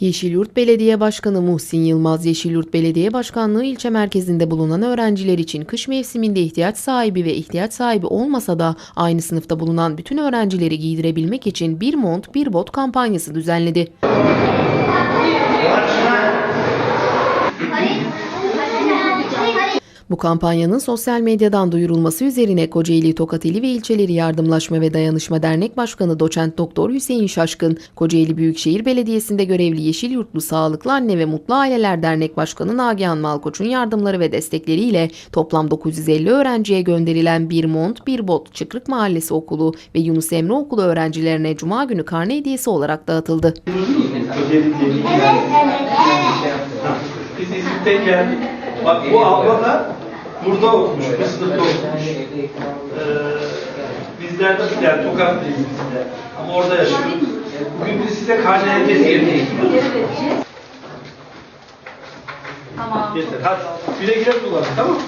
Yeşilyurt Belediye Başkanı Muhsin Yılmaz, Yeşilyurt Belediye Başkanlığı ilçe merkezinde bulunan öğrenciler için kış mevsiminde ihtiyaç sahibi ve ihtiyaç sahibi olmasa da aynı sınıfta bulunan bütün öğrencileri giydirebilmek için bir mont bir bot kampanyası düzenledi. Bu kampanyanın sosyal medyadan duyurulması üzerine Kocaeli Tokateli ve İlçeleri Yardımlaşma ve Dayanışma Dernek Başkanı Doçent Doktor Hüseyin Şaşkın, Kocaeli Büyükşehir Belediyesi'nde görevli Yeşil Yurtlu Sağlıklı Anne ve Mutlu Aileler Dernek Başkanı Nagihan Malkoç'un yardımları ve destekleriyle toplam 950 öğrenciye gönderilen bir mont, bir bot Çıkrık Mahallesi Okulu ve Yunus Emre Okulu öğrencilerine Cuma günü karne hediyesi olarak dağıtıldı. Biz İzmit'ten geldik. Bak bu abla da burada okumuş, bu sınıfta okumuş. Ee, bizler de yani Tokat'tayız biz de. Ama orada yaşıyoruz. Bugün biz size karne hediyesi getiriyoruz. Tamam. Yeter. Hadi güle güle kullanın tamam mı?